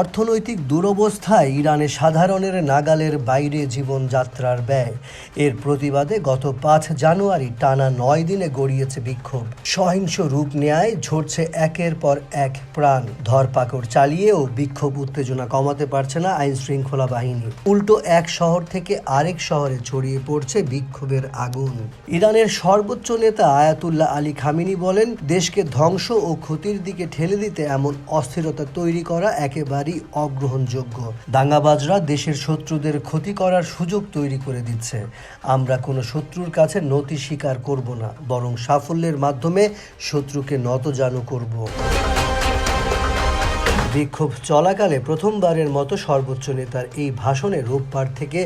অর্থনৈতিক দুরবস্থায় ইরানে সাধারণের নাগালের বাইরে জীবনযাত্রার ব্যয়। এর প্রতিবাদে গত পাঁচ জানুয়ারি টানা নয় দিনে গড়িয়েছে বিক্ষোভ। সহিংস রূপ নেয় ঝরছে একের পর এক প্রাণ। ধরপাকড় চালিয়েও বিক্ষোভ উত্তেজনা কমাতে পারছে না আইন শৃঙ্খলা বাহিনী। উল্টো এক শহর থেকে আরেক শহরে ছড়িয়ে পড়ছে বিক্ষোভের আগুন। ইরানের সর্বোচ্চ নেতা আয়াতুল্লাহ আলী খামিনি বলেন, দেশকে ধ্বংস ও ক্ষতির দিকে ঠেলে দিতে এমন অস্থিরতা তৈরি করা একেবারেই অগ্রহণযোগ্য। দাঙ্গাবাজরা দেশের শত্রুদের ক্ষতি করার সুযোগ তৈরি করে দিচ্ছে। আমরা কোনো শত্রুর কাছে নতি স্বীকার করব না, বরং সাফল্যের মাধ্যমে শত্রুকে নতজানু করব। বিক্ষোভ চলাকালে প্রথমবারের মতো সর্বোচ্চ নেতার এই ভাষণে রোববার থেকে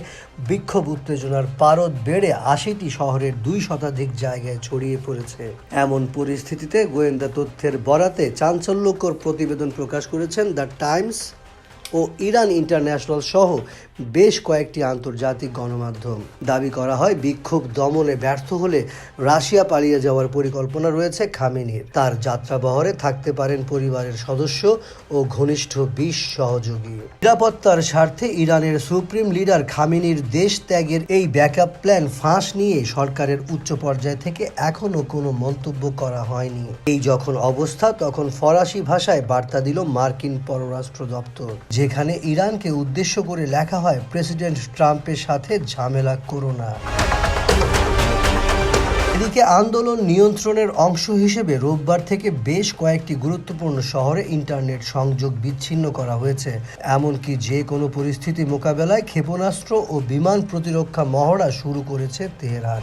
বিক্ষোভ উত্তেজনার পারদ বেড়ে আশিটি শহরের দুই শতাধিক জায়গায় ছড়িয়ে পড়েছে। এমন পরিস্থিতিতে গোয়েন্দা তথ্যের বরাতে চাঞ্চল্যকর প্রতিবেদন প্রকাশ করেছেন দ্য টাইমস। ও ইরান ইন্টারন্যাশনাল সহ বেশ কয়েকটি আন্তর্জাতিক গণমাধ্যম। দাবি করা হয়, বিক্ষোভ দমনে ব্যর্থ হলে রাশিয়া পালিয়ে যাওয়ার পরিকল্পনা রয়েছে খামেনির। তার যাত্রাবহরে থাকতে পারেন পরিবারের সদস্য ও ঘনিষ্ঠ বিশ সহযোগী। নিরাপত্তার স্বার্থে ইরানের সুপ্রিম লিডার খামেনির দেশ ত্যাগের এই ব্যাকআপ প্ল্যান ফাঁস নিয়ে সরকারের উচ্চ পর্যায় থেকে এখনও কোনো মন্তব্য করা হয়নি। এই যখন অবস্থা, তখন ফরাসি ভাষায় বার্তা দিল মার্কিন পররাষ্ট্র দপ্তর। যেখানে ইরানকে উদ্দেশ্য করে লেখা হয় প্রেসিডেন্ট ট্রাম্পের সাথে ঝামেলা করো না। এদিকে আন্দোলন নিয়ন্ত্রণের অংশ হিসেবে রোববার থেকে বেশ কয়েকটি গুরুত্বপূর্ণ শহরে ইন্টারনেট সংযোগ বিচ্ছিন্ন করা হয়েছে। এমনকি যে কোনো পরিস্থিতি মোকাবেলায় ক্ষেপণাস্ত্র ও বিমান প্রতিরক্ষা মহড়া শুরু করেছে তেহরান।